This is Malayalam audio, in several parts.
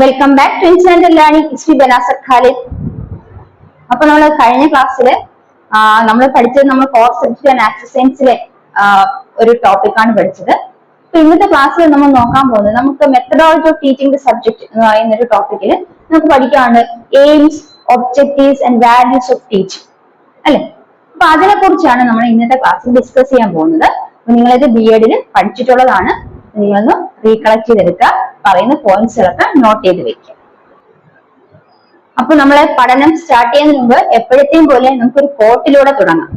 Welcome back to and learning history ബനാസർ Khalid അപ്പൊ നമ്മൾ കഴിഞ്ഞ ക്ലാസ്സിൽ നമ്മൾ പഠിച്ചത് നമ്മൾ കോഴ്സ് സബ്ജക്ട് ആൻഡ് ആക്സസ് സയൻസിലെ ഒരു ടോപ്പിക്കാണ് പഠിച്ചത്. അപ്പൊ ഇന്നത്തെ ക്ലാസ്സിൽ നമ്മൾ നോക്കാൻ പോകുന്നത് നമുക്ക് മെത്തഡോളജി ഓഫ് ടീച്ചിങ് സബ്ജക്ട് എന്ന് പറയുന്ന ഒരു ടോപ്പിക്കിൽ നമുക്ക് പഠിക്കാണ് aims objectives and values of teaching അല്ലെ? അപ്പൊ അതിനെ കുറിച്ചാണ് നമ്മൾ ഇന്നത്തെ ക്ലാസ്സിൽ ഡിസ്കസ് ചെയ്യാൻ പോകുന്നത്. നിങ്ങളിത് ബി എഡിൽ പഠിച്ചിട്ടുള്ളതാണ്. നിങ്ങളൊന്ന് റീകളക്ട് ചെയ്തെടുക്കുക. പറയുന്ന പോയിന്റ്സുകളൊക്കെ നോട്ട് ചെയ്ത് വെക്കുക. അപ്പൊ നമ്മളെ പഠനം സ്റ്റാർട്ട് ചെയ്യുന്നതിന് മുമ്പ് എപ്പോഴത്തെയും പോലെ നമുക്കൊരു കോട്ടിലൂടെ തുടങ്ങാം.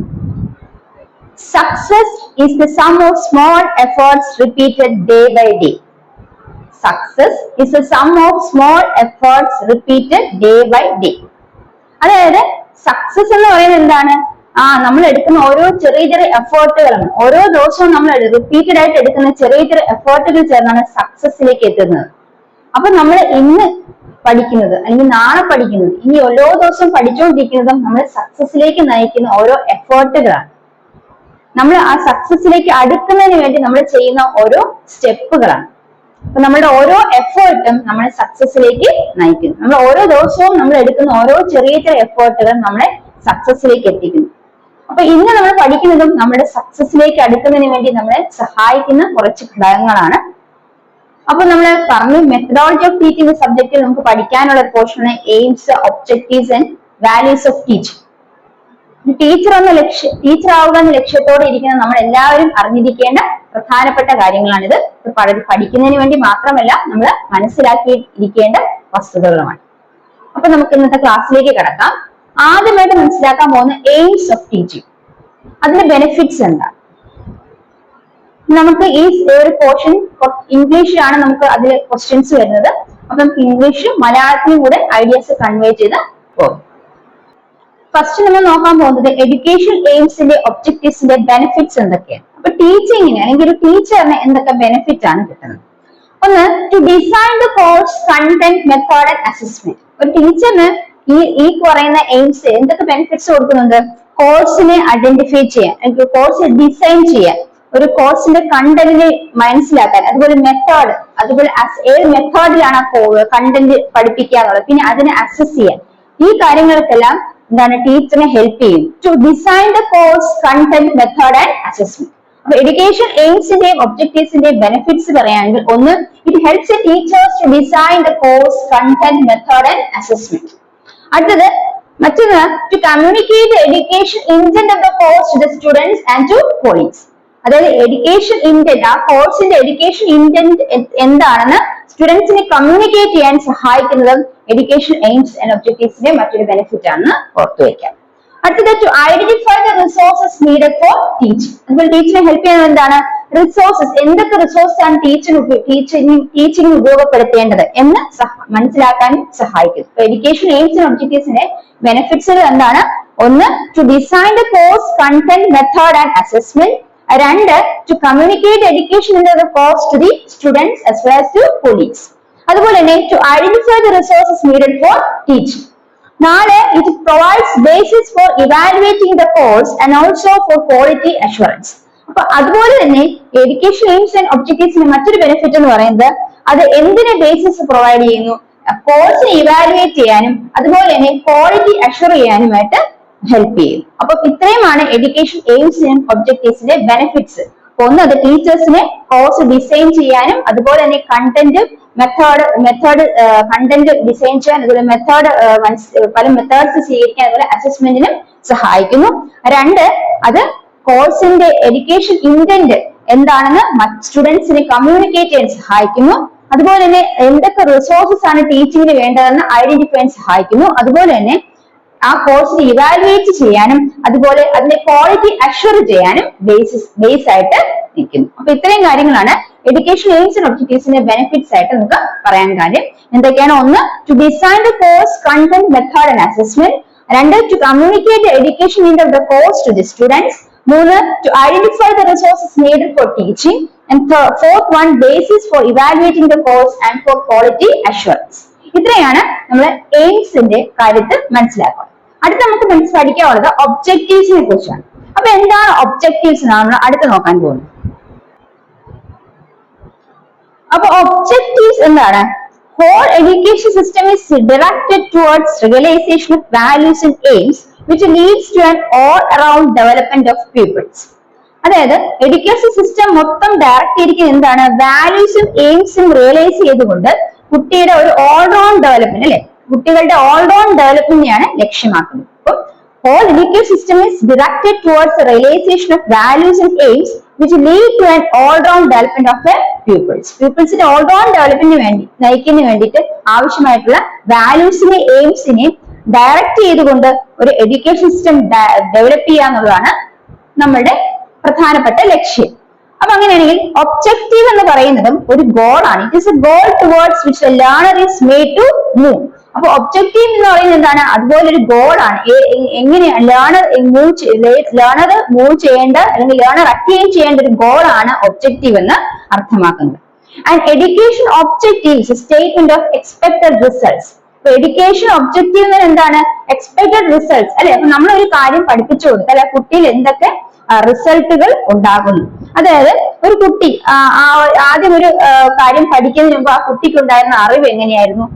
Success is the sum of small efforts repeated day by day success is the sum of small efforts repeated day by day അതായത് സക്സസ് എന്ന് പറയുന്നത് എന്താണ്? ആ നമ്മൾ എടുക്കുന്ന ഓരോ ചെറിയ ചെറിയ എഫേർട്ടുകളാണ് ഓരോ ദിവസവും നമ്മൾ റിപ്പീറ്റഡ് ആയിട്ട് എടുക്കുന്ന ചെറിയ ചെറിയ എഫേർട്ടുകൾ ചേർന്നാണ് സക്സസിലേക്ക് എത്തുന്നത്. അപ്പൊ നമ്മൾ ഇന്ന് പഠിക്കുന്നത് അല്ലെങ്കിൽ നാളെ പഠിക്കുന്നത് ഇനി ഓരോ ദിവസവും പഠിച്ചുകൊണ്ടിരിക്കുന്നതും നമ്മൾ സക്സസിലേക്ക് നയിക്കുന്ന ഓരോ എഫേർട്ടുകളാണ് നമ്മൾ ആ സക്സസിലേക്ക് അടുക്കുന്നതിന് വേണ്ടി നമ്മൾ ചെയ്യുന്ന ഓരോ സ്റ്റെപ്പുകളാണ് അപ്പൊ നമ്മുടെ ഓരോ എഫേർട്ടും നമ്മളെ സക്സസിലേക്ക് നയിക്കുന്നു. നമ്മൾ ഓരോ ദിവസവും നമ്മൾ എടുക്കുന്ന ഓരോ ചെറിയ ചെറിയ എഫേർട്ടുകൾ നമ്മളെ സക്സസിലേക്ക് എത്തിക്കുന്നു. അപ്പൊ ഇന്ന് നമ്മൾ പഠിക്കുന്നതും നമ്മുടെ സക്സസിലേക്ക് അടുക്കുന്നതിന് വേണ്ടി നമ്മളെ സഹായിക്കുന്ന കുറച്ച് ഘടകങ്ങളാണ്. അപ്പൊ നമ്മൾ പറഞ്ഞു മെത്തഡോളജി ഓഫ് ടീച്ചിങ് സബ്ജക്റ്റിൽ നമുക്ക് പഠിക്കാനുള്ള പോർഷനാണ് aims objectives and values of teaching teacher എന്ന ലക്ഷ്യ ടീച്ചർ ആവുക എന്ന ലക്ഷ്യത്തോടെ ഇരിക്കുന്ന നമ്മൾ എല്ലാവരും അറിഞ്ഞിരിക്കേണ്ട പ്രധാനപ്പെട്ട കാര്യങ്ങളാണിത്. ഇത് പഠി- പഠിക്കുന്നതിന് വേണ്ടി മാത്രമല്ല നമ്മൾ മനസ്സിലാക്കി ഇരിക്കേണ്ട വസ്തുതകളുമാണ്. അപ്പൊ നമുക്ക് ഇന്നത്തെ ക്ലാസ്സിലേക്ക് കിടക്കാം. ആദ്യമായിട്ട് മനസ്സിലാക്കാൻ പോകുന്ന എയിംസ് ഓഫ് ടീച്ചിങ് അതിന്റെ ബെനിഫിറ്റ്സ് എന്താണ്? നമുക്ക് ഈ ഒരു പോർഷൻ ഇംഗ്ലീഷിലാണ് നമുക്ക് അതിൽ ക്വസ്റ്റ്യൻസ് വരുന്നത്. അപ്പൊ ഇംഗ്ലീഷും മലയാളത്തിലും കൂടെ ഐഡിയാസ് കൺവേ ചെയ്ത് പോകും. ഫസ്റ്റ് നമ്മൾ നോക്കാൻ പോകുന്നത് എഡ്യൂക്കേഷൻ എയിംസിന്റെ ഒബ്ജക്റ്റീവ്സിന്റെ ബെനിഫിറ്റ്സ് എന്തൊക്കെയാണ്? അപ്പൊ ടീച്ചിങ്ങിന് അല്ലെങ്കിൽ ഒരു ടീച്ചറിന് എന്തൊക്കെ ബെനിഫിറ്റ് ആണ് കിട്ടുന്നത്? ഒന്ന് to design the course content method and assessment ഒരു ടീച്ചറിന് ഈ ഈ പറയുന്ന എയിംസ് എന്തൊക്കെ ബെനിഫിറ്റ്സ് കൊടുക്കുന്നുണ്ട്? കോഴ്സിനെ ഐഡന്റിഫൈ ചെയ്യാൻ അല്ലെങ്കിൽ കോഴ്സ് ഡിസൈൻ ചെയ്യാൻ ഒരു കോഴ്സിന്റെ കണ്ടന്റിനെ മനസ്സിലാക്കാൻ അതുപോലെ മെത്തേഡ് അതുപോലെ ഏത് മെത്തേഡിലാണ് ആ കണ്ടന്റ് പഠിപ്പിക്കുക എന്നുള്ളത്. പിന്നെ അതിനെ അസസ് ചെയ്യാൻ. ഈ കാര്യങ്ങൾക്കെല്ലാം എന്താണ് ടീച്ചറിനെ ഹെൽപ്പ് ചെയ്യും. To design the course content method and assessment അപ്പൊ എഡ്യൂക്കേഷൻ എയിംസിന്റെയും ഒബ്ജക്റ്റീവ്സിന്റെയും ബെനിഫിറ്റ്സ് പറയുകയാണെങ്കിൽ ഒന്ന് it helps teachers to design the course content method and assessment അടുത്തത് മറ്റൊന്ന് to communicate education intent of the course to the students and to colleagues അതായത് എഡ്യൂക്കേഷൻ ഇന്റന്റ് ആ കോഴ്സിന്റെ എഡ്യൂക്കേഷൻ ഇന്റന്റ് എന്താണെന്ന് സ്റ്റുഡൻസിനെ കമ്മ്യൂണിക്കേറ്റ് ചെയ്യാൻ സഹായിക്കുന്നതും എഡ്യൂക്കേഷൻ എയിംസ് ആൻഡ് ഒബ്ജക്റ്റീവ്സിന്റെ മറ്റൊരു ബെനിഫിറ്റ് ആണെന്ന് ഓർത്തു അടുത്തത് to identify the resources needed for teaching അതുപോലെ ടീച്ചറിനെ ഹെൽപ്പ് ചെയ്യുന്നത് എന്താണ്? റിസോഴ്സസ് എന്തൊക്കെ റിസോഴ്സ് ആണ് ടീച്ചിന് ടീച്ചിങ് ടീച്ചിങ് ഉപയോഗപ്പെടുത്തേണ്ടത് എന്ന് മനസ്സിലാക്കാൻ സഹായിക്കും. എഡ്യൂക്കേഷൻ എയിംസ് ആൻഡ് ഒബ്ജക്റ്റീവ്സിന്റെ ബെനിഫിറ്റ്സ് എന്താണ്? ഒന്ന് to design the course content method and assessment രണ്ട് to communicate education in the course to the students as well as to colleagues അതുപോലെ തന്നെ to identify the resources needed for teaching നാല് it provides basis for evaluating the course and also for quality assurance അപ്പൊ അതുപോലെ തന്നെ എഡ്യൂക്കേഷൻ എയിംസ് ആൻഡ് ഒബ്ജക്റ്റീവ്സിന് മറ്റൊരു ബെനിഫിറ്റ് എന്ന് പറയുന്നത് അത് എന്തിനെ ബേസിസ് പ്രൊവൈഡ് ചെയ്യുന്നു? കോഴ്സിനെ ഇവാലുവേറ്റ് ചെയ്യാനും അതുപോലെ തന്നെ ക്വാളിറ്റി അഷുർ ചെയ്യാനുമായിട്ട് ഹെൽപ്പ് ചെയ്യും. അപ്പൊ ഇത്രയുമാണ് എഡ്യൂക്കേഷൻ എയിംസിനും ഒബ്ജക്റ്റീവ്സിന്റെ ബെനിഫിറ്റ്സ് ഒന്ന് അത് ടീച്ചേഴ്സിനെ കോഴ്സ് ഡിസൈൻ ചെയ്യാനും അതുപോലെ തന്നെ content method method content design ചെയ്യാൻ അതുപോലെ മെത്തേഡ് പല മെത്തേഡ്സ് സ്വീകരിക്കാൻ അതുപോലെ അസസ്മെന്റിനും സഹായിക്കുന്നു. രണ്ട് അത് കോഴ്സിന്റെ എഡ്യൂക്കേഷൻ ഇന്റന്റ് എന്താണെന്ന് സ്റ്റുഡൻസിനെ കമ്മ്യൂണിക്കേറ്റ് ചെയ്യാൻ സഹായിക്കുന്നു. അതുപോലെ തന്നെ എന്തൊക്കെ റിസോഴ്സസ് ആണ് ടീച്ചിങ്ങിന് വേണ്ടതെന്ന് ഐഡന്റിഫൈ ചെയ്യാൻ സഹായിക്കുന്നു. അതുപോലെ തന്നെ ആ കോഴ്സിനെ ഇവാലുവേറ്റ് ചെയ്യാനും അതുപോലെ അതിന്റെ ക്വാളിറ്റി അഷ്വർ ചെയ്യാനും ബേസിസ് ബേസ് ആയിട്ട് നിൽക്കുന്നു. അപ്പൊ ഇത്രയും കാര്യങ്ങളാണ് എഡ്യൂക്കേഷൻ എയിംസ് ആൻഡ് ഒബ്ജക്റ്റീവ്സിന്റെ ബെനിഫിറ്റ്സ് ആയിട്ട് നമുക്ക് പറയാൻ കാര്യം. എന്തൊക്കെയാണ്? ഒന്ന് to design the course content method and assessment രണ്ട് to communicate education in the course to the students മൂന്ന് to identify the resources needed for teaching and fourth one basis for evaluating the course and for quality assurance ഇത്രയാണ് നമ്മൾ എയിംസിന്റെ കാര്യത്തിൽ മനസ്സിലാക്കുക. അടുത്ത നമുക്ക് മനസ്സിലാക്കാനുള്ളത് ഒബ്ജക്റ്റീവ്സിനെ കുറിച്ചാണ്. അപ്പൊ എന്താണ് ഒബ്ജക്റ്റീവ്സ് നമ്മൾ അടുത്ത് നോക്കാൻ പോകുന്നത്? അപ്പൊ ഒബ്ജക്റ്റീവ്സ് എന്താണ്? Whole education system is directed towards realization of values and aims. Which leads to an all-around development of pupils. അതായത് എഡ്യൂക്കേഷൻ സിസ്റ്റം മൊത്തം ഡയറക്റ്റ് ചെയ്തിരിക്കുന്നത് എന്താണ് വാല്യൂസും എയിംസും റിയലൈസ് ചെയ്തുകൊണ്ട് കുട്ടിയുടെ ഒരു ഓൾറൗണ്ട് ഡെവലപ്മെന്റ് അല്ലെ കുട്ടികളുടെ ഓൾറൗണ്ട് ഡെവലപ്മെന്റിനെയാണ് ലക്ഷ്യമാക്കുന്നത് അപ്പം education system is directed towards the realization of values and aims which lead to an all-round development of the pupils. Pupilsന്റെ all-round developmentന് വേണ്ടി നയിക്കുന്നതിന് വേണ്ടിയിട്ട് ആവശ്യമായിട്ടുള്ള വാല്യൂസിനെ എയിംസിനെയും ഡയറക്റ്റ് ചെയ്തുകൊണ്ട് ഒരു എഡ്യൂക്കേഷൻ സിസ്റ്റം ഡെവലപ്പ് ചെയ്യുക എന്നുള്ളതാണ് നമ്മളുടെ പ്രധാനപ്പെട്ട ലക്ഷ്യം. അപ്പൊ അങ്ങനെയാണെങ്കിൽ ഒബ്ജക്റ്റീവ് എന്ന് പറയുന്നതും ഒരു ഗോൾ ആണ്. It is a goal towards which is made to move അപ്പൊ ഒബ്ജക്റ്റീവ് എന്ന് പറയുന്നത് എന്താണ്? അതുപോലെ ഒരു ഗോൾ ആണ്. എ- എ- എങ്ങനെയാണ് ലേണർ മൂവ് ലേണർ മൂവ് ചെയ്യേണ്ട അല്ലെങ്കിൽ ലേണർ അറ്റൈൻ ചെയ്യേണ്ട ഒരു ഗോൾ ആണ് ഒബ്ജക്റ്റീവ് എന്ന് അർത്ഥമാക്കുന്നത്. And education objectives statement of expected results education objective എന്താണ്? എക്സ്പെക്ടഡ് റിസൾട്ട്സ് അല്ലെ? അപ്പൊ നമ്മൾ ഒരു കാര്യം പഠിപ്പിച്ചു കൊടുത്താൽ ആ കുട്ടിയിൽ എന്തൊക്കെ റിസൾട്ടുകൾ ഉണ്ടാകുന്നു. അതായത് ഒരു കുട്ടി ആദ്യം ഒരു കാര്യം പഠിക്കുന്നതിന് മുമ്പ് ആ കുട്ടിക്ക് ഉണ്ടായിരുന്ന അറിവ് എങ്ങനെയായിരുന്നു?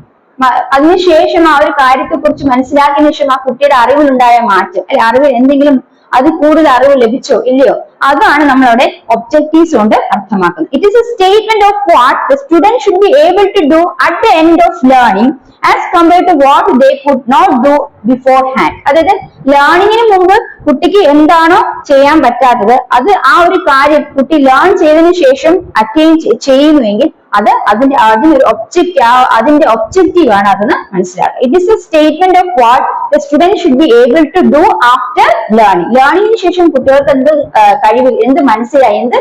അതിനുശേഷം ആ ഒരു കാര്യത്തെ കുറിച്ച് മനസ്സിലാക്കിയതിനു ശേഷം ആ കുട്ടിയുടെ അറിവിലുണ്ടായ മാറ്റം അല്ലെ അറിവിൽ എന്തെങ്കിലും അത് കൂടുതൽ അറിവ് ലഭിച്ചോ ഇല്ലയോ? അതാണ് നമ്മളവിടെ ഒബ്ജക്റ്റീവ്സ് കൊണ്ട് അർത്ഥമാക്കുന്നത്. It is a statement of what the student should be able to do at the end of learning as compare to what they could not do beforehand അതായത് ലേണിങ്ങിന് മുമ്പ് കുട്ടിക്ക് എന്താണോ ചെയ്യാൻ പറ്റാത്തത് അത് ആ ഒരു കാര്യം കുട്ടി ലേൺ ചെയ്തതിനു ശേഷം അറ്റൈൻ ചെയ്യുന്നുവെങ്കിൽ അത് അതിന്റെ അതിനൊരു ഒബ്ജക്റ്റ് അതിന്റെ ഒബ്ജക്റ്റീവ് ആണ് അതെന്ന് മനസ്സിലാക്കുക. It is a statement of what the student should be able to do after learning ലേണിംഗിന് ശേഷം കുട്ടികൾക്ക് എന്ത് കഴിവ് എന്ത് മനസ്സിലായി എന്ത്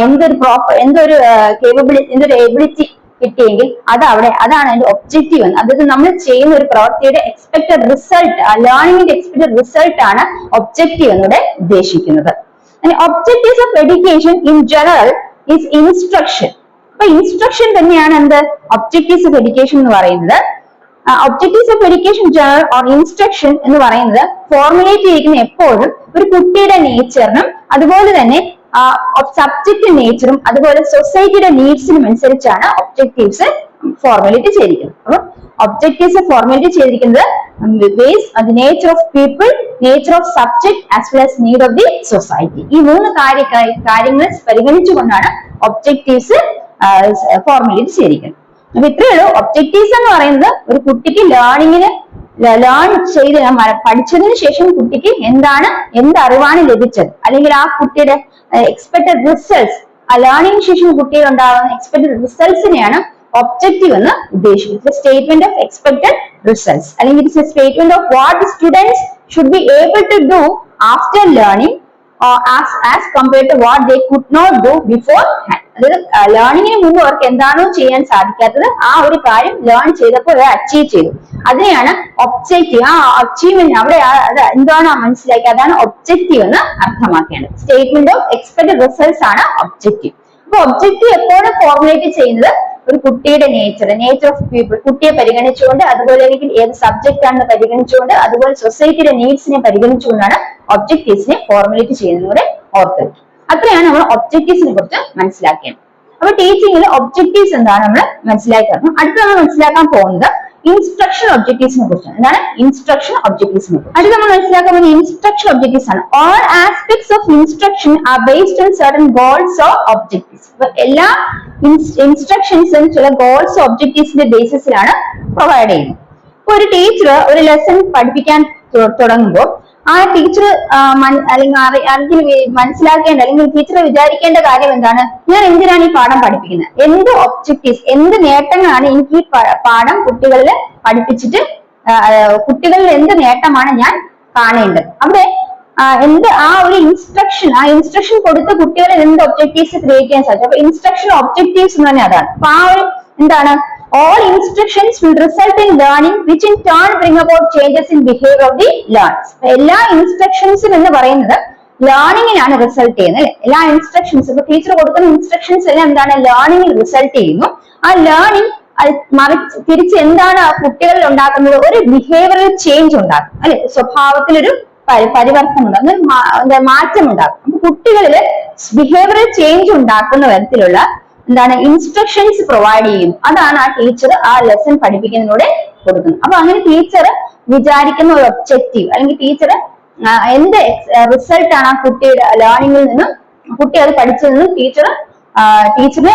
എന്തൊരു പ്രോപ്പർ എന്തൊരു കേപ്പബിലിറ്റി എന്തൊരു എബിലിറ്റി കിട്ടിയെങ്കിൽ അത് അവിടെ അതാണ് അതിന്റെ ഒബ്ജക്റ്റീവ് എന്ന്. അതായത് നമ്മൾ ചെയ്യുന്ന ഒരു പ്രവൃത്തിയുടെ എക്സ്പെക്ടഡ് റിസൾട്ട് ലേണിംഗിന്റെ എക്സ്പെക്ടഡ് റിസൾട്ട് ആണ് ഒബ്ജക്റ്റീവ് എന്നിവിടെ ഉദ്ദേശിക്കുന്നത്. Objectives of education in general is instruction അപ്പൊ ഇൻസ്ട്രക്ഷൻ തന്നെയാണ് എന്ത്? ഒബ്ജക്റ്റീവ്സ് ഓഫ് എഡ്യൂക്കേഷൻ എന്ന് പറയുന്നത്. Objectives of education general or instruction എന്ന് പറയുന്നത് ഫോർമുലേറ്റ് ചെയ്തിരിക്കുന്ന എപ്പോഴും ഒരു കുട്ടിയുടെ നേച്ചറിനും അതുപോലെ തന്നെ സബ്ജക്റ്റ് നേച്ചറും അതുപോലെ സൊസൈറ്റിയുടെ നീഡ്സിനും അനുസരിച്ചാണ് ഒബ്ജക്റ്റീവ്സ് ഫോർമുലേറ്റ് ചെയ്തിരിക്കുന്നത്. അപ്പം ഒബ്ജക്റ്റീവ്സ് ഫോർമുലേറ്റ് ചെയ്തിരിക്കുന്നത് base the nature of people nature of subject as well as need of the society ഈ മൂന്ന് കാര്യ കാര്യങ്ങൾ പരിഗണിച്ചുകൊണ്ടാണ് ഒബ്ജക്റ്റീവ്സ് ഫോർമുലേറ്റ് ചെയ്തിരിക്കുന്നത്. അപ്പൊ ഇത്രയേ ഉള്ളൂ. ഒബ്ജക്റ്റീവ്സ് എന്ന് പറയുന്നത് ഒരു കുട്ടിക്ക് ലേണിങ്ങിന് ലേൺ ചെയ്ത് പഠിച്ചതിന് ശേഷം കുട്ടിക്ക് എന്താണ് എന്ത് അറിവാണ് ലഭിച്ചത്? അല്ലെങ്കിൽ ആ കുട്ടിയുടെ എക്സ്പെക്ടഡ് റിസൾട്ട്സ് ആ ലേണിംഗ് ശേഷം കുട്ടിയിൽ ഉണ്ടാകുന്ന എക്സ്പെക്ടഡ് റിസൾട്ട്സിനെയാണ് ഒബ്ജക്റ്റീവ് എന്ന് ഉദ്ദേശിക്കുന്നത്. സ്റ്റേറ്റ്മെന്റ് ഓഫ് എക്സ്പെക്ടഡ് റിസൾട്ട്സ് അല്ലെങ്കിൽ it's a statement of what students should be able to do after learning as as compared to what they could not do beforehand അതായത് ലേണിങ്ങിന് മുമ്പ് അവർക്ക് എന്താണോ ചെയ്യാൻ സാധിക്കാത്തത് ആ ഒരു കാര്യം ലേൺ ചെയ്തപ്പോൾ അത് അച്ചീവ് ചെയ്തു. അതിനെയാണ് ഒബ്ജക്റ്റീവ് ആ അച്ചീവ്മെന്റ് അവിടെ എന്താണോ മനസ്സിലാക്കി അതാണ് ഒബ്ജക്റ്റീവ് എന്ന് അർത്ഥമാക്കേണ്ടത് സ്റ്റേറ്റ്മെന്റ് ഓഫ് എക്സ്പെക്ടഡ് റിസൾട്ട്സ് ആണ് ഒബ്ജക്റ്റീവ് അപ്പൊ ഒബ്ജക്റ്റീവ് എപ്പോഴും ഫോർമുലേറ്റ് ചെയ്യുന്നത് ഒരു കുട്ടിയുടെ നേച്ചർ നേച്ചർ ഓഫ് പീപ്പിൾ കുട്ടിയെ പരിഗണിച്ചുകൊണ്ട് അതുപോലെ അല്ലെങ്കിൽ ഏത് സബ്ജക്റ്റ് ആണെന്ന് പരിഗണിച്ചുകൊണ്ട് അതുപോലെ സൊസൈറ്റിയുടെ നീഡ്സിനെ പരിഗണിച്ചുകൊണ്ടാണ് ഒബ്ജക്റ്റീവ്സിനെ ഫോർമുലേറ്റ് ചെയ്യുന്നത്. ഓർത്ത് അത്രയാണ് നമ്മൾ ഒബ്ജക്റ്റീവ്സിനെ കുറിച്ച് മനസ്സിലാക്കിയത്. അപ്പൊ ടീച്ചിങ്ങിൽ ഒബ്ജക്റ്റീവ്സ് എന്താണ് നമ്മൾ മനസ്സിലാക്കി തരണം അടുത്ത നമ്മൾ മനസ്സിലാക്കാൻ പോകുന്നത് ഇൻസ്ട്രക്ഷൻ ഒബ്ജക്റ്റീവ്സിനെ കുറിച്ചാണ്. എന്താണ്? ഇൻസ്ട്രക്ഷൻ ഒബ്ജക്റ്റീവ്സിനെ കുറിച്ച്. അടുത്ത നമ്മൾ മനസ്സിലാക്കാൻ പോകുന്നത് ഇൻസ്ട്രക്ഷൻ ഒബ്ജക്റ്റീവ്സ് ആണ്. All aspects of instruction are based on certain goals or objectives അപ്പൊ എല്ലാ ഇൻസ്ട്രക്ഷൻസും ചില ഗോൾസ് ഒബ്ജക്റ്റീവ്സിന്റെ ബേസിസിലാണ് പ്രൊവൈഡ് ചെയ്യുന്നത്. ഒരു ടീച്ചർ ഒരു ലെസൺ പഠിപ്പിക്കാൻ തുടങ്ങുമ്പോൾ ആ ടീച്ചർ അല്ലെങ്കിൽ അല്ലെങ്കിൽ മനസ്സിലാക്കേണ്ട അല്ലെങ്കിൽ ടീച്ചർ വിചാരിക്കേണ്ട കാര്യം എന്താണ്? ഞാൻ എന്തിനാണ് ഈ പാഠം പഠിപ്പിക്കുന്നത്? എന്ത് ഒബ്ജക്റ്റീവ്സ് എന്ത് നേട്ടങ്ങളാണ് എനിക്ക് ഈ പാഠം കുട്ടികളിൽ പഠിപ്പിച്ചിട്ട് കുട്ടികളിൽ എന്ത് നേട്ടമാണ് ഞാൻ കാണേണ്ടത്? അവിടെ എന്ത് ആ ഒരു ഇൻസ്ട്രക്ഷൻ ആ ഇൻസ്ട്രക്ഷൻ കൊടുത്ത കുട്ടികളിൽ എന്ത് ഒബ്ജക്റ്റീവ്സ് ക്രിയേറ്റ് ചെയ്യാൻ സാധിക്കും അപ്പൊ ഇൻസ്ട്രക്ഷൻ ഒബ്ജക്റ്റീവ്സ് എന്ന് പറഞ്ഞാൽ അതാണ്. അപ്പൊ ആ ഒരു എന്താണ്? All instructions will result in learning which in turn bring about changes in behavior of the learners. ella instructions ഇൻസ്ട്രക്ഷൻസും എന്ന് പറയുന്നത് ലേണിംഗിനാണ് റിസൾട്ട് ചെയ്യുന്നത് എല്ലാ ഇൻസ്ട്രക്ഷൻസ് ഇപ്പൊ ടീച്ചർ കൊടുക്കുന്ന ഇൻസ്ട്രക്ഷൻസ് എല്ലാം എന്താണ്? ലേണിംഗിൽ റിസൾട്ട് ചെയ്യുന്നു. ആ ലേണിംഗ് മറിച്ച് തിരിച്ച് എന്താണ് ആ കുട്ടികളിൽ ഉണ്ടാക്കുന്നത്? ഒരു ബിഹേവിയറൽ ചേഞ്ച് ഉണ്ടാക്കും അല്ലെ? സ്വഭാവത്തിലൊരു പരി- പരിവർത്തനം ഉണ്ടാകും മാറ്റം ഉണ്ടാകും അപ്പൊ കുട്ടികളിൽ ബിഹേവിയറൽ ചേഞ്ച് ഉണ്ടാക്കുന്ന തരത്തിലുള്ള എന്താണ് ഇൻസ്ട്രക്ഷൻസ് പ്രൊവൈഡ് ചെയ്യും. അതാണ് ആ ടീച്ചർ ആ ലെസൺ പഠിപ്പിക്കുന്നതിലൂടെ കൊടുക്കുന്നത്. അപ്പൊ അങ്ങനെ ടീച്ചർ വിചാരിക്കുന്ന ഒരു ഒബ്ജക്റ്റീവ് അല്ലെങ്കിൽ ടീച്ചർ എന്ത് റിസൾട്ട് ആണ് ആ കുട്ടിയുടെ ലേണിംഗിൽ നിന്നും കുട്ടി അത് പഠിച്ചതിൽ നിന്നും ടീച്ചർ ടീച്ചറിനെ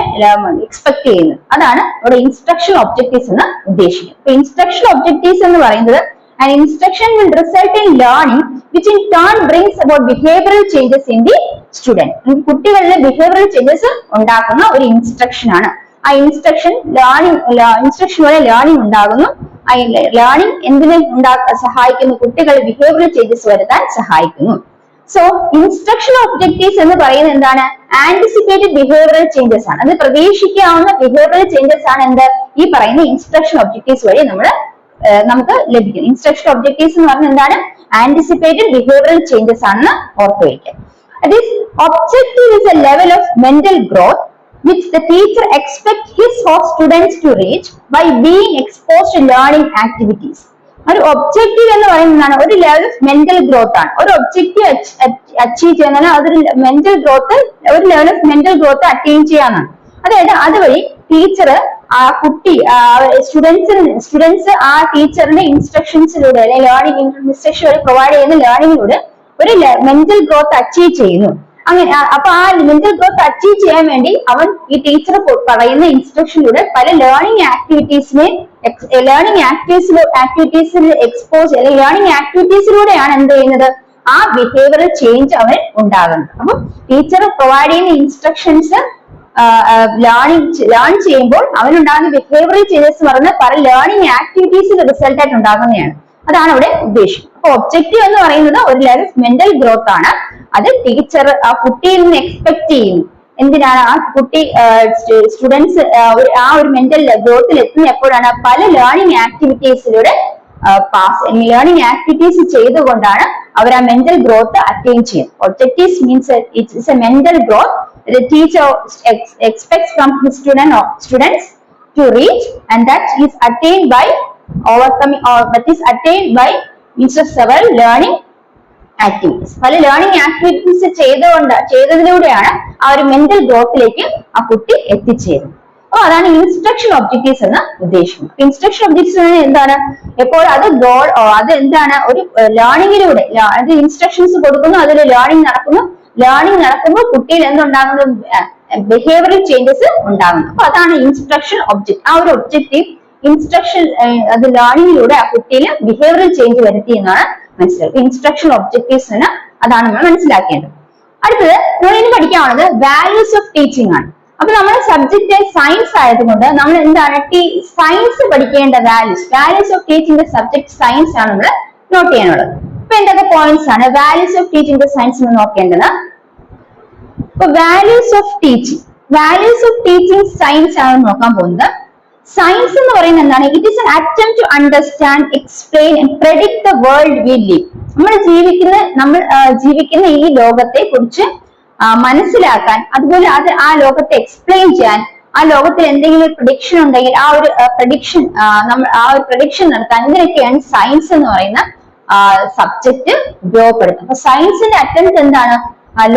എക്സ്പെക്ട് ചെയ്യുന്നത്. അതാണ് ഇവിടെ ഇൻസ്ട്രക്ഷൻ ഒബ്ജക്റ്റീവ്സ് എന്ന് ഉദ്ദേശിക്കുന്നത്. ഇൻസ്ട്രക്ഷൻ ഒബ്ജക്റ്റീവ്സ് എന്ന് പറയുന്നത് an instruction will result in learning which in turn brings about behavioral changes in the student. കുട്ടികളിൽ ബിഹേവിയറൽ ചേഞ്ചസ് ഉണ്ടാക്കുന്ന ഒരു ഇൻസ്ട്രക്ഷൻ ആണ്. ആ ഇൻസ്ട്രക്ഷൻ ലേണിംഗ് ഇൻസ്ട്രക്ഷൻ വഴി ലേണിംഗ് ഉണ്ടാകുന്നു. ലേണിംഗ് എന്തിനെ സഹായിക്കുന്നു? കുട്ടികളെ ബിഹേവിയറൽ ചേഞ്ചസ് വരുത്താൻ സഹായിക്കുന്നു. സോ ഇൻസ്ട്രക്ഷൻ ഒബ്ജക്റ്റീവ്സ് എന്ന് പറയുന്നത് എന്താണ്? ആന്റിസിപ്പേറ്റഡ് ബിഹേവിയറൽ ചേഞ്ചസ് ആണ്. അത് പ്രതീക്ഷിക്കാവുന്ന ബിഹേവിയറൽ ചേഞ്ചസ് ആണ് എന്ത്? ഈ പറയുന്ന ഇൻസ്ട്രക്ഷൻ ഒബ്ജക്റ്റീവ്സ് വഴി നമ്മൾ നമുക്ക് ലഭിക്കും. ഇൻസ്ട്രക്ഷൻ ഒബ്ജക്റ്റീവ്സ് എന്ന് പറഞ്ഞാൽ എന്താണ്? ആന്റിസിപ്പേറ്റഡ് ബിഹേവിയറൽ ചേഞ്ചസ് ആണെന്ന് ഓർത്തു വയ്ക്കുക level of mental growth which the teacher expects his or students to reach by being exposed learning activities. ഒരു ഒബ്ജക്റ്റീവ് എന്ന് പറയുന്നതാണ് ഒരു ലെവൽ ഓഫ് മെന്റൽ ഗ്രോത്ത് ആണ്. ഒരു ഒബ്ജക്റ്റീവ് അച്ചീവ് ചെയ്യുന്നതിന് അതൊരു മെന്റൽ ഗ്രോത്ത് ഒരു level of mental growth attain ചെയ്യാനാണ് അതായത് അതുവഴി ടീച്ചർ ആ കുട്ടി സ്റ്റുഡൻസിന് സ്റ്റുഡൻസ് ആ ടീച്ചറിന്റെ ഇൻസ്ട്രക്ഷൻസിലൂടെ അല്ലെങ്കിൽ ലേണിംഗ് ഇൻസ്ട്രക്ഷൻ പ്രൊവൈഡ് ചെയ്യുന്ന ലേണിംഗിലൂടെ ഒരു മെന്റൽ ഗ്രോത്ത് അച്ചീവ് ചെയ്യുന്നു. അങ്ങനെ അപ്പൊ ആ മെന്റൽ ഗ്രോത്ത് അച്ചീവ് ചെയ്യാൻ വേണ്ടി അവൻ ഈ ടീച്ചർ പറയുന്ന ഇൻസ്ട്രക്ഷനിലൂടെ പല ലേണിംഗ് ആക്ടിവിറ്റീസിനെ ലേണിംഗ് ആക്ടിവിറ്റീസിലൂടെ ആക്ടിവിറ്റീസിൽ എക്സ്പോസ് അല്ലെങ്കിൽ ലേണിംഗ് ആക്ടിവിറ്റീസിലൂടെയാണ് എന്ത് ചെയ്യുന്നത്? ആ ബിഹേവിയറൽ ചേഞ്ച് അവൻ ഉണ്ടാകുന്നത്. അപ്പൊ ടീച്ചർ പ്രൊവൈഡ് ചെയ്യുന്ന ഇൻസ്ട്രക്ഷൻസ് ലേണിംഗ് ലേൺ ചെയ്യുമ്പോൾ അവനുണ്ടാകുന്ന ബിഹേവിയർ ചേഞ്ചസ് പറയുന്നത് പല ലേണിംഗ് ന്റെ റിസൾട്ട് ആയിട്ട് ഉണ്ടാകുന്നതാണ്. അതാണ് അവിടെ ഉദ്ദേശം. അപ്പൊ ഒബ്ജക്റ്റീവ് എന്ന് പറയുന്നത് ഒരു ലെവൽ മെന്റൽ ഗ്രോത്ത് ആണ്. അത് ടീച്ചർ ആ കുട്ടിയിൽ നിന്ന് എക്സ്പെക്ട് ചെയ്യുന്നു. എന്തിനാണ് ആ കുട്ടി സ്റ്റുഡൻസ് ആ ഒരു മെന്റൽ ഗ്രോത്തിൽ എത്തുന്ന എപ്പോഴാണ് പല ലേണിംഗ് ആക്ടിവിറ്റീസിലൂടെ പാസ് ലേണിംഗ് ആക്ടിവിറ്റീസ് ചെയ്തുകൊണ്ടാണ് അവർ ആ മെന്റൽ ഗ്രോത്ത് അറ്റൈൻ ചെയ്യുന്നത്. Objectives means it's a mental growth the teacher ex- expects from his student or students to reach and that is attained by overcoming or that is attained by means of several learning activities പല ലേണിംഗ് ആക്ടിവിറ്റീസ് ചെയ്തുകൊണ്ട് ചെയ്തതിലൂടെയാണ് ആ ഒരു മെന്റൽ ഗ്രോത്തിലേക്ക് ആ കുട്ടി എത്തിച്ചേരുന്നത്. അപ്പൊ അതാണ് ഇൻസ്ട്രക്ഷൻ ഒബ്ജക്റ്റീവ്സ് എന്ന് ഉദ്ദേശിക്കുന്നത് ഇൻസ്ട്രക്ഷൻ ഒബ്ജക്റ്റീവ്സ് എന്താണ്? എപ്പോൾ അത് ഗോൾ അത് എന്താണ്? ഒരു ലേണിംഗിലൂടെ അത് ഇൻസ്ട്രക്ഷൻസ് കൊടുക്കുന്നു അതിൽ ലേണിംഗ് നടക്കുന്നു ലേണിംഗ് നടക്കുമ്പോൾ കുട്ടിയിൽ എന്തുണ്ടാകുന്നു ബിഹേവിയറൽ ചേഞ്ചസ് ഉണ്ടാകുന്നത് അപ്പൊ അതാണ് ഇൻസ്ട്രക്ഷൻ ഒബ്ജക്ട് ആ ഒരു ഒബ്ജക്റ്റീവ് ഇൻസ്ട്രക്ഷൻ അത് ലേണിംഗിലൂടെ ആ കുട്ടിയിൽ ബിഹേവിയറൽ ചേഞ്ച് വരുത്തി എന്നാണ് മനസ്സിലാക്കുക ഇൻസ്ട്രക്ഷൻ ഒബ്ജക്റ്റീവ്സ് അതാണ് നമ്മൾ മനസ്സിലാക്കേണ്ടത്. അടുത്തത് നമ്മൾ ഇനി പഠിക്കാനുള്ളത് വാല്യൂസ് ഓഫ് ടീച്ചിങ് ആണ്. അപ്പൊ നമ്മുടെ സബ്ജക്ട് സയൻസ് ആയതുകൊണ്ട് നമ്മൾ എന്താണ് ടീ സയൻസ് പഠിക്കേണ്ട values values of teaching subject science ആണ് നമ്മൾ നോട്ട് ചെയ്യാനുള്ളത്. അപ്പൊ എന്തൊക്കെ പോയിന്റ്സ് ആണ് വാല്യൂസ് ഓഫ് ടീച്ചിങ് സയൻസ് എന്ന് നോക്കേണ്ടത്. അപ്പൊ values of teaching values of teaching science ആണ് നോക്കാൻ പോകുന്നത്. സയൻസ് എന്ന് പറയുന്നത് എന്താണ്? It is an attempt to understand explain and predict the world we live നമ്മൾ ജീവിക്കുന്ന നമ്മൾ ജീവിക്കുന്ന ഈ ലോകത്തെ കുറിച്ച് മനസ്സിലാക്കാൻ അതുപോലെ അത് ആ ലോകത്തെ എക്സ്പ്ലെയിൻ ചെയ്യാൻ ആ ലോകത്തിൽ എന്തെങ്കിലും ഒരു പ്രഡിക്ഷൻ ഉണ്ടെങ്കിൽ ആ ഒരു പ്രഡിക്ഷൻ നമ്മൾ ആ ഒരു പ്രഡിക്ഷൻ നടത്താൻ ഇതിനൊക്കെയാണ് സയൻസ് എന്ന് പറയുന്ന സബ്ജക്ട് ഉപയോഗപ്പെടുന്നത് അപ്പൊ സയൻസിന്റെ അറ്റംപ്റ്റ് എന്താണ്?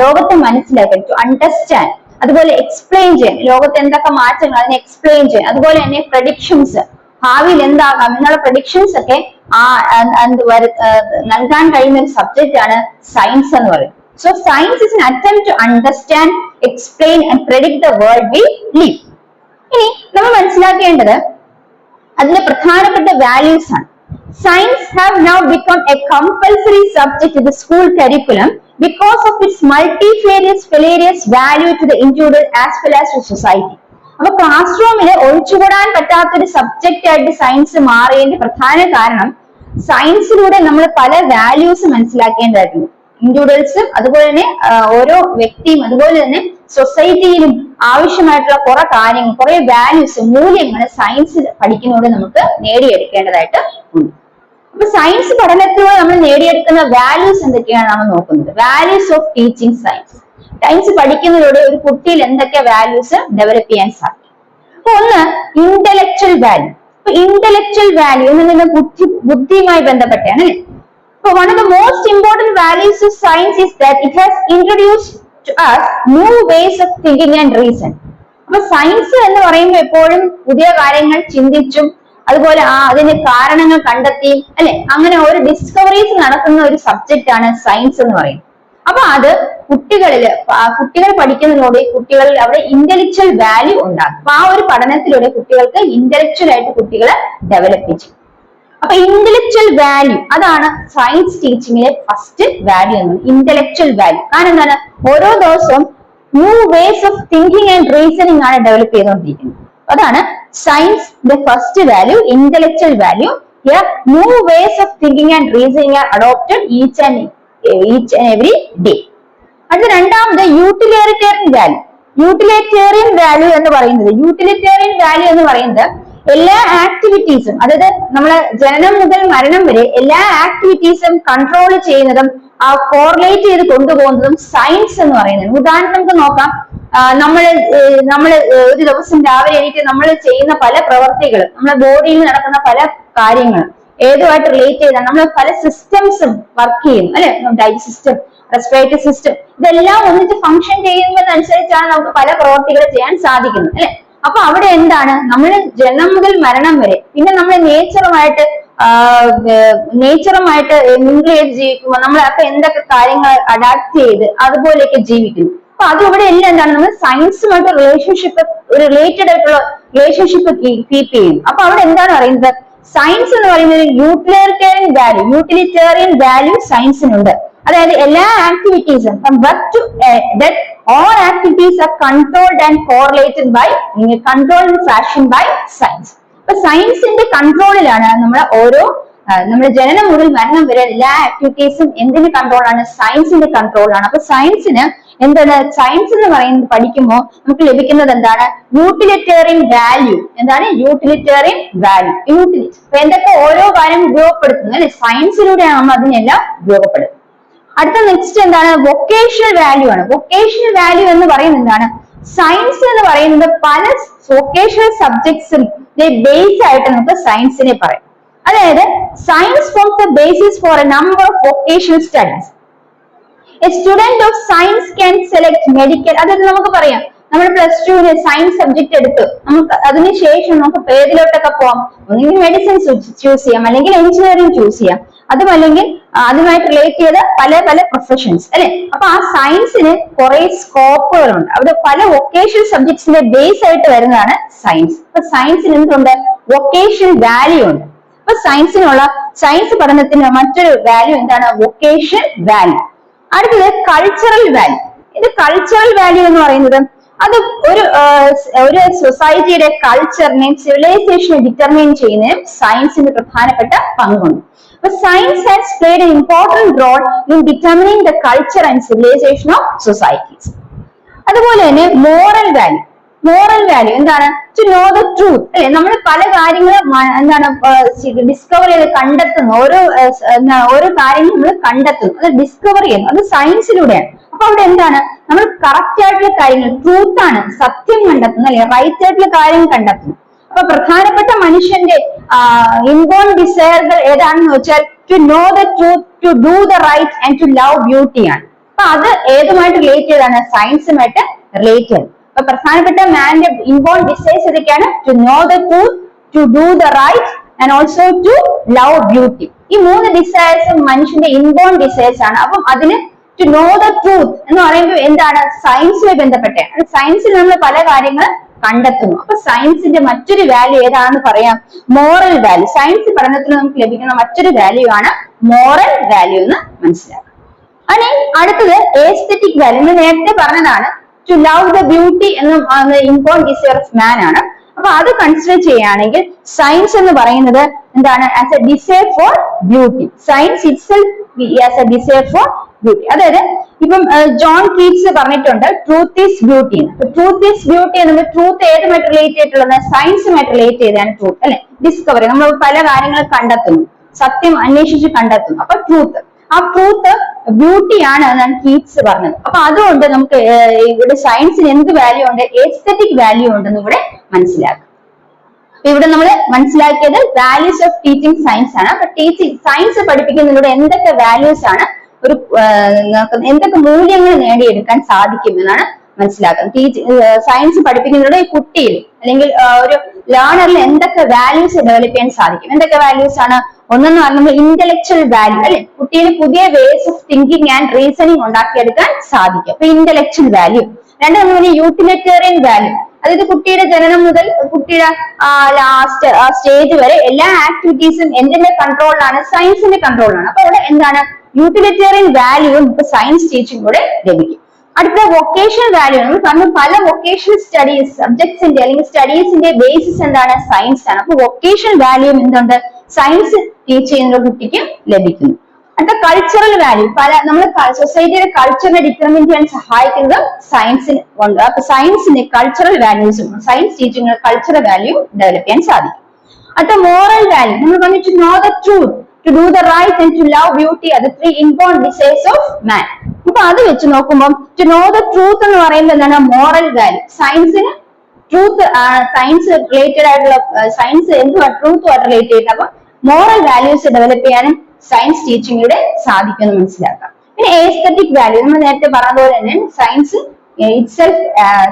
ലോകത്തെ മനസ്സിലാക്കാൻ ടു അണ്ടർസ്റ്റാൻഡ് അതുപോലെ എക്സ്പ്ലെയിൻ ചെയ്യാൻ. ലോകത്ത് എന്തൊക്കെ മാറ്റങ്ങൾ അതിനെ എക്സ്പ്ലെയിൻ ചെയ്യാൻ. അതുപോലെ തന്നെ പ്രഡിക്ഷൻസ് ഭാവിയിൽ എന്താകാം എന്നുള്ള പ്രഡിക്ഷൻസ് ഒക്കെ ആ എന്ത് നൽകാൻ കഴിയുന്ന ഒരു സബ്ജക്റ്റ് ആണ് സയൻസ് എന്ന് പറയുന്നത്. So science is an attempt to understand explain and predict the world we live ഇനി നമ്മൾ മനസ്സിലാക്കേണ്ടത് അതിന്റെ പ്രധാനപ്പെട്ട വാല്യൂസ് ആണ്. Science have now become a compulsory subject in the school curriculum because of its multifarious ഫെലേരിയസ് value to the individual as well as to society അപ്പൊ ക്ലാസ് റൂമിൽ ഒഴിച്ചുകൂടാൻ പറ്റാത്ത ഒരു സബ്ജക്റ്റ് ആയിട്ട് സയൻസ് മാറിയതിന്റെ പ്രധാന കാരണം സയൻസിലൂടെ നമ്മൾ പല വാല്യൂസ് മനസ്സിലാക്കേണ്ടതായിരുന്നു. ഇൻഡിവിജ്വൽസും അതുപോലെ തന്നെ ഓരോ വ്യക്തിയും അതുപോലെ തന്നെ സൊസൈറ്റിയിലും ആവശ്യമായിട്ടുള്ള കുറെ കാര്യങ്ങൾ കുറെ വാല്യൂസ് മൂല്യങ്ങൾ സയൻസ് പഠിക്കുന്നതോടെ നമുക്ക് നേടിയെടുക്കേണ്ടതായിട്ട് ഉണ്ട്. അപ്പൊ സയൻസ് പഠനത്തിലൂടെ നമ്മൾ നേടിയെടുക്കുന്ന വാല്യൂസ് എന്തൊക്കെയാണ് നമ്മൾ നോക്കുന്നത്? Values of teaching science science പഠിക്കുന്നതിലൂടെ ഒരു കുട്ടിയിൽ എന്തൊക്കെ വാല്യൂസ് ഡെവലപ്പ് ചെയ്യാൻ സാധിക്കും? അപ്പൊ ഒന്ന് ഇന്റലക്ച്വൽ വാല്യൂ അപ്പൊ ഇന്റലക്ച്വൽ വാല്യൂ എന്ന് പറയുന്നത് ബുദ്ധി ബുദ്ധിയുമായി ബന്ധപ്പെട്ടാണ് അല്ലെ? അപ്പൊ one of the most important values of science is that it has introduce to us new ways of thinking and reason അപ്പൊ സയൻസ് എന്ന് പറയുമ്പോൾ എപ്പോഴും പുതിയ കാര്യങ്ങൾ ചിന്തിച്ചും അതുപോലെ ആ അതിന് കാരണങ്ങൾ കണ്ടെത്തി അല്ലെ? അങ്ങനെ ഒരു ഡിസ്കവറീസ് നടക്കുന്ന ഒരു സബ്ജക്റ്റ് ആണ് സയൻസ് എന്ന് പറയുന്നത്. അപ്പൊ അത് കുട്ടികളിൽ കുട്ടികൾ പഠിക്കുന്നതിലൂടെ കുട്ടികളിൽ അവിടെ ഇന്റലക്ച്വൽ വാല്യൂ ഉണ്ടാകും. അപ്പൊ ആ ഒരു പഠനത്തിലൂടെ കുട്ടികൾക്ക് ഇന്റലക്ച്വൽ ആയിട്ട് കുട്ടികളെ ഡെവലപ്പ് ചെയ്യും. അപ്പൊ ഇന്റലക്ച്വൽ വാല്യൂ അതാണ് സയൻസ് ടീച്ചിങ്ങിലെ ഫസ്റ്റ് വാല്യൂ എന്ന് ഇന്റലക്ച്വൽ വാല്യൂ കാരണം എന്താണ്? ഓരോ ദിവസവും new ways of thinking and reasoning ആണ് ഡെവലപ്പ് ചെയ്തുകൊണ്ടിരിക്കുന്നത്. അതാണ് science the first value intellectual value new ways of thinking and reasoning are adopted each and each and every day അടുത്ത രണ്ടാമത് യൂട്ടിലിറ്റേറിയൻ വാല്യൂ യൂട്ടിലിറ്റേറിയൻ വാല്യൂ എന്ന് പറയുന്നത് യൂട്ടിലിറ്റേറിയൻ വാല്യൂ എന്ന് പറയുന്നത് എല്ലാ ആക്ടിവിറ്റീസും അതായത് നമ്മളെ ജനനം മുതൽ മരണം വരെ എല്ലാ ആക്ടിവിറ്റീസും കൺട്രോൾ ചെയ്യുന്നതും ആ കോറിലേറ്റ് ചെയ്ത് കൊണ്ടുപോകുന്നതും സയൻസ് എന്ന് പറയുന്നത്. ഉദാഹരണം നമുക്ക് നോക്കാം നമ്മൾ നമ്മൾ ഒരു ദിവസം രാവിലെ എണീറ്റ് നമ്മൾ ചെയ്യുന്ന പല പ്രവർത്തികളും നമ്മുടെ ബോഡിയിൽ നടക്കുന്ന പല കാര്യങ്ങളും ഏതുമായിട്ട് റിലേറ്റ് ചെയ്താണ് നമ്മൾ പല സിസ്റ്റംസും വർക്ക് ചെയ്യും അല്ലെ? ഡൈജസ്റ്റ് സിസ്റ്റം റെസ്പിറേറ്ററി സിസ്റ്റം ഇതെല്ലാം ഒന്നിച്ച് ഫംഗ്ഷൻ ചെയ്യുന്നതനുസരിച്ചാണ് നമുക്ക് പല പ്രവർത്തികൾ ചെയ്യാൻ സാധിക്കുന്നത് അല്ലെ? അപ്പൊ അവിടെ എന്താണ്? നമ്മൾ ജനനം മുതൽ മരണം വരെ പിന്നെ നമ്മൾ നേച്ചറുമായിട്ട് നേച്ചറുമായിട്ട് മിങ്കിൾ ചെയ്ത് ജീവിക്കുമ്പോൾ നമ്മൾ അപ്പൊ എന്തൊക്കെ കാര്യങ്ങൾ അഡാപ്റ്റ് ചെയ്ത് അതുപോലെയൊക്കെ ജീവിക്കുന്നു. അപ്പൊ അത് ഇവിടെ എല്ലാം എന്താണ്? നമ്മൾ സയൻസുമായിട്ട് റിലേഷൻഷിപ്പ് റിലേറ്റഡ് ആയിട്ടുള്ള റിലേഷൻഷിപ്പ് കീപ്പ് ചെയ്യും. അപ്പൊ അവിടെ എന്താണ് പറയുന്നത്? സയൻസ് എന്ന് പറയുന്നത് യൂട്ടിലിറ്റേറിയൻ വാല്യൂ യൂട്ടിലിറ്റേറിയൻ വാല്യൂ സയൻസിനുണ്ട് അതായത് എല്ലാ ആക്ടിവിറ്റീസും from birth to death all activities are controlled and correlated by controlled fashion by science. അപ്പൊ സയൻസിന്റെ കൺട്രോളിലാണ് നമ്മൾ ഓരോ നമ്മുടെ ജനനം മുതൽ മരണം വരെ എല്ലാ ആക്ടിവിറ്റീസും എന്തിന്റെ കൺട്രോളാണ് സയൻസിന്റെ കൺട്രോളാണ് അപ്പൊ സയൻസിന് എന്താണ്? സയൻസ് എന്ന് പറയുന്നത് പഠിക്കുമ്പോൾ നമുക്ക് ലഭിക്കുന്നത് എന്താണ്? യൂട്ടിലിറ്റേറിയൻ വാല്യൂ എന്താണ്? യൂട്ടിലിറ്റേറിയൻ വാല്യൂ യൂട്ടിലിറ്റി അപ്പൊ എന്തൊക്കെ ഓരോ കാര്യം ഉപയോഗപ്പെടുത്തുന്നത് അല്ലെ? സയൻസിലൂടെയാണ് നമ്മൾ അതിനെല്ലാം ഉപയോഗപ്പെടുത്തുന്നത് അടുത്ത നെക്സ്റ്റ് എന്താണ്? വൊക്കേഷണൽ വാല്യൂ ആണ്. വൊക്കേഷണൽ വാല്യൂ എന്ന് പറയുന്നത് എന്താണ്? സയൻസ് എന്ന് പറയുന്നത് പല വൊക്കേഷണൽ സബ്ജക്ട്സും ബേസ് ആയിട്ട് നമുക്ക് സയൻസിനെ പറയാം. അതായത് science forms the basis for a number of vocational studies a student of science can select medical അതായത് നമുക്ക് പറയാം. നമ്മൾ പ്ലസ് ടുവിന് സയൻസ് സബ്ജക്ട് എടുത്തു. നമുക്ക് അതിനുശേഷം നമുക്ക് പേരിലോട്ടൊക്കെ പോവാം. ഒന്നെങ്കിൽ മെഡിസിൻ ചൂസ് ചെയ്യാം. അല്ലെങ്കിൽ എഞ്ചിനീയറിംഗ് ചൂസ് ചെയ്യാം. അതുമല്ലെങ്കിൽ അതുമായിട്ട് റിലേറ്റ് ചെയ്ത പല പല പ്രൊഫഷൻസ് അല്ലെ? അപ്പൊ ആ സയൻസിന് കുറെ സ്കോപ്പുകളുണ്ട് അവിടെ പല വൊക്കേഷണൽ സബ്ജക്ട്സിന്റെ ബേസ് ആയിട്ട് വരുന്നതാണ് സയൻസ് അപ്പൊ സയൻസിന് എന്തുണ്ട്? വൊക്കേഷണൽ വാല്യൂ ഉണ്ട്. അപ്പൊ സയൻസിനുള്ള സയൻസ് പഠനത്തിന് മറ്റൊരു വാല്യൂ എന്താണ്? വൊക്കേഷൻ വാല്യൂ അടുത്തത് കൾച്ചറൽ വാല്യൂ ഇത് കൾച്ചറൽ വാല്യൂ എന്ന് പറയുന്നത് അത് ഒരു ഒരു സൊസൈറ്റിയുടെ കൾച്ചറിനെയും സിവിലൈസേഷനെ ഡിറ്റർമൈൻ ചെയ്യുന്നതിനും സയൻസിന് പ്രധാനപ്പെട്ട പങ്കുണ്ട്. അപ്പൊ science has played an important role in determining the culture and civilisation of societies അതുപോലെ തന്നെ മോറൽ വാല്യൂ മോറൽ വാല്യൂ എന്താണ്? ടു നോ ദ ട്രൂത്ത് അല്ലെ? നമ്മൾ പല കാര്യങ്ങളും എന്താണ് ഡിസ്കവർ ചെയ്ത് കണ്ടെത്തുന്നു. ഓരോ എന്താണ് ഓരോ കാര്യങ്ങളും നമ്മൾ കണ്ടെത്തുന്നു. അത് ഡിസ്കവർ ചെയ്യുന്നു. അത് സയൻസിലൂടെയാണ് അപ്പൊ അവിടെ എന്താണ്? നമ്മൾ കറക്റ്റ് ആയിട്ടുള്ള കാര്യങ്ങൾ ട്രൂത്ത് ആണ് സത്യം കണ്ടെത്തുന്നു അല്ലെ? റൈറ്റ് ആയിട്ടുള്ള കാര്യങ്ങൾ കണ്ടെത്തുന്നു. അപ്പൊ പ്രധാനപ്പെട്ട മനുഷ്യന്റെ ഇൻബോൺ ഡിസയറുകൾ ഏതാണെന്ന് വെച്ചാൽ to know the truth to do the right and to love ബ്യൂട്ടിയാണ് അപ്പൊ അത് ഏതുമായിട്ട് റിലേറ്റ് ചെയ്താണ് സയൻസുമായിട്ട് റിലേറ്റ് ചെയ്യുന്നത് അപ്പൊ പ്രധാനപ്പെട്ട മാന്റെ ഇൻബോൺ ഡിസൈസ് ഏതൊക്കെയാണ്? To know the truth to do the right and also to love beauty ഈ മൂന്ന് ഡിസൈർസും മനുഷ്യന്റെ ഇൻബോൺ ഡിസൈർസ് ആണ്. അപ്പം അതിന് ടു നോ ദ ട്രൂത്ത് എന്ന് പറയുമ്പോൾ എന്താണ്? സയൻസുമായി ബന്ധപ്പെട്ട. സയൻസിൽ നമ്മൾ പല കാര്യങ്ങൾ കണ്ടെത്തുന്നു. അപ്പൊ സയൻസിന്റെ മറ്റൊരു വാല്യൂ ഏതാണെന്ന് പറയാം? മോറൽ വാല്യൂ സയൻസ് പഠനത്തിൽ നമുക്ക് ലഭിക്കുന്ന മറ്റൊരു വാല്യൂ ആണ് മോറൽ വാല്യൂ എന്ന് മനസ്സിലാക്കാം. അനി അടുത്തത് ഏസ്തറ്റിക് വാല്യൂ നേരത്തെ പറഞ്ഞതാണ് ടു ലവ് ദ ബ്യൂട്ടി എന്ന് ഇമ്പോൺ ഡിസയർ ഓഫ് മാൻ ആണ്. അപ്പൊ അത് കൺസിഡർ ചെയ്യുകയാണെങ്കിൽ സയൻസ് എന്ന് പറയുന്നത് എന്താണ്? As a desire for beauty science itself as a desire for beauty അതായത് ഇപ്പം ജോൺ കീറ്റ്സ് പറഞ്ഞിട്ടുണ്ട് truth is beauty truth is beauty എന്നത് ട്രൂത്ത് ഏതുമായിട്ട് റിലേറ്റ് ചെയ്തിട്ടുള്ളത് സയൻസുമായിട്ട് റിലേറ്റ് ചെയ്താണ് ട്രൂത്ത് അല്ലെ? ഡിസ്കവറി നമ്മൾ പല കാര്യങ്ങളും കണ്ടെത്തുന്നു. സത്യം അന്വേഷിച്ച് കണ്ടെത്തുന്നു. അപ്പൊ ട്രൂത്ത് ആ ട്രൂത്ത് ബ്യൂട്ടിയാണ് എന്നാണ് കീറ്റ്സ് പറഞ്ഞത്. അപ്പൊ അതുകൊണ്ട് നമുക്ക് ഇവിടെ സയൻസിന് എന്ത് വാല്യൂ ഉണ്ട്? എസ്തറ്റിക് വാല്യൂ ഉണ്ടെന്ന് ഇവിടെ മനസ്സിലാക്കാം. ഇവിടെ നമ്മൾ മനസ്സിലാക്കിയത് വാല്യൂസ് ഓഫ് ടീച്ചിങ് സയൻസ് ആണ്. അപ്പൊ ടീച്ചിങ് സയൻസ് പഠിപ്പിക്കുന്നതിലൂടെ എന്തൊക്കെ വാല്യൂസ് ആണ്? ഒരു എന്തൊക്കെ മൂല്യങ്ങൾ നേടിയെടുക്കാൻ സാധിക്കും എന്നാണ് മനസ്സിലാക്കാം. ടീച്ചിങ് സയൻസ് പഠിപ്പിക്കുന്നതിലൂടെ കുട്ടിയിൽ അല്ലെങ്കിൽ ഒരു ലേണറിൽ എന്തൊക്കെ വാല്യൂസ് ഡെവലപ്പ് ചെയ്യാൻ സാധിക്കും? എന്തൊക്കെ വാല്യൂസ് ആണ്? ഒന്നെന്ന് നമ്മൾ ഇന്റലക്ച്വൽ വാല്യൂ അല്ലെ? കുട്ടിയിൽ പുതിയ ways of thinking and reasoning ഉണ്ടാക്കിയെടുക്കാൻ സാധിക്കും. അപ്പൊ ഇന്റലക്ച്വൽ വാല്യൂ രണ്ടാമത് പറഞ്ഞ യൂട്ടിലിറ്റേറിയൻ വാല്യൂ അതായത് കുട്ടിയുടെ ജനനം മുതൽ കുട്ടിയുടെ ലാസ്റ്റ് സ്റ്റേജ് വരെ എല്ലാ ആക്ടിവിറ്റീസും എന്തിന്റെ കൺട്രോളിലാണ് സയൻസിന്റെ കൺട്രോളിലാണ് അപ്പൊ അവിടെ എന്താണ്? യൂട്ടിലിറ്റേറിയൻ വാല്യൂ നമുക്ക് സയൻസ് കൂടെ ലഭിക്കും. അടുത്ത വൊക്കേഷണൽ വാല്യൂ നമ്മൾ പറഞ്ഞു പല വൊക്കേഷണൽ സ്റ്റഡീസ് സബ്ജക്ട്സിന്റെ അല്ലെങ്കിൽ സ്റ്റഡീസിന്റെ ബേസിസ് എന്താണ്? സയൻസ് ആണ്. അപ്പൊ വൊക്കേഷണൽ വാല്യൂ എന്തുണ്ട്? സയൻസ് ടീച്ച് ചെയ്യുന്ന കുട്ടിക്ക് ലഭിക്കുന്നു. അടുത്ത കൾച്ചറൽ വാല്യൂ പല നമ്മൾ സൊസൈറ്റിയുടെ കൾച്ചറിനെ ഡിറ്റർമിൻ ചെയ്യാൻ സഹായിക്കുന്നത് സയൻസിന് ഉണ്ട് അപ്പൊ സയൻസിന് cultural വാല്യൂസും science teaching cultural value develop ചെയ്യാൻ സാധിക്കും. അടുത്ത മോറൽ വാല്യൂ നമ്മൾ പറഞ്ഞു to know the truth to do the right and to love beauty അത് three inborn desires of man അപ്പൊ അത് വെച്ച് നോക്കുമ്പോൾ ടു നോ ദ ട്രൂത്ത് എന്ന് പറയുന്നത് എന്താണ്? മോറൽ വാല്യൂ സയൻസിന് ട്രൂത്ത് സയൻസ് റിലേറ്റഡ് ആയിട്ടുള്ള സയൻസ് എന്തുവാ ട്രൂത്തുമായിട്ട് റിലേറ്റ് ചെയ്യുന്നത് അപ്പൊ മോറൽ വാല്യൂസ് ഡെവലപ്പ് ചെയ്യാനും സയൻസ് ടീച്ചിങ്ങിലൂടെ സാധിക്കുമെന്ന് മനസ്സിലാക്കാം. പിന്നെ എസ്തറ്റിക് വാല്യൂ നമ്മൾ നേരത്തെ പറഞ്ഞ പോലെ തന്നെ science itself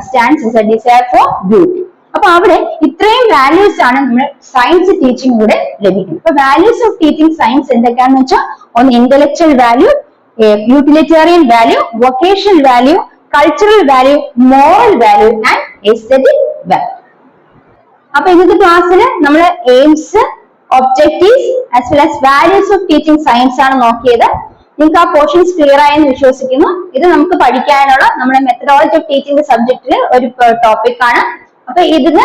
stands a desire for beauty അപ്പൊ അവിടെ ഇത്രയും വാല്യൂസ് ആണ് നമ്മൾ സയൻസ് ടീച്ചിങ്ങിലൂടെ ലഭിക്കുന്നത്. അപ്പൊ വാല്യൂസ് ഓഫ് ടീച്ചിങ് സയൻസ് എന്തൊക്കെയാണെന്ന് വെച്ചാൽ ഒന്ന് intellectual value utilitarian value vocational value cultural value moral value and aesthetic value അപ്പൊ ഇന്നത്തെ ക്ലാസ്സിൽ നമ്മൾ aims objectives as well as values of teaching science ആണ് നോക്കിയത്. നിങ്ങൾക്ക് ആ പോർഷൻസ് ക്ലിയർ ആയെന്ന് വിശ്വസിക്കുന്നു. ഇത് നമുക്ക് പഠിക്കാനുള്ള നമ്മുടെ മെത്തഡോളജി ഓഫ് ടീച്ചിങ് സബ്ജക്റ്റിൽ ഒരു ടോപ്പിക് ആണ്. അപ്പൊ ഇതിന്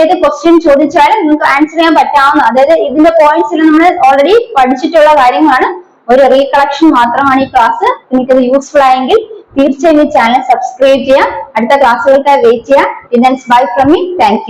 ഏത് ക്വസ്റ്റ്യൻ ചോദിച്ചാലും നിങ്ങൾക്ക് ആൻസർ ചെയ്യാൻ പറ്റാവുന്ന അതായത് ഇതിന്റെ പോയിന്റ്സ് നമ്മൾ ഓൾറെഡി പഠിച്ചിട്ടുള്ള കാര്യങ്ങളാണ്. ഒരു റീകളക്ഷൻ മാത്രമാണ് ഈ ക്ലാസ് നിങ്ങൾക്ക് ഇത് യൂസ്ഫുൾ ആയെങ്കിൽ തീർച്ചയായും ഈ ചാനൽ സബ്സ്ക്രൈബ് ചെയ്യാം. അടുത്ത ക്ലാസ്സുകൾക്കായി വെയിറ്റ് ചെയ്യാം. Bye from me thank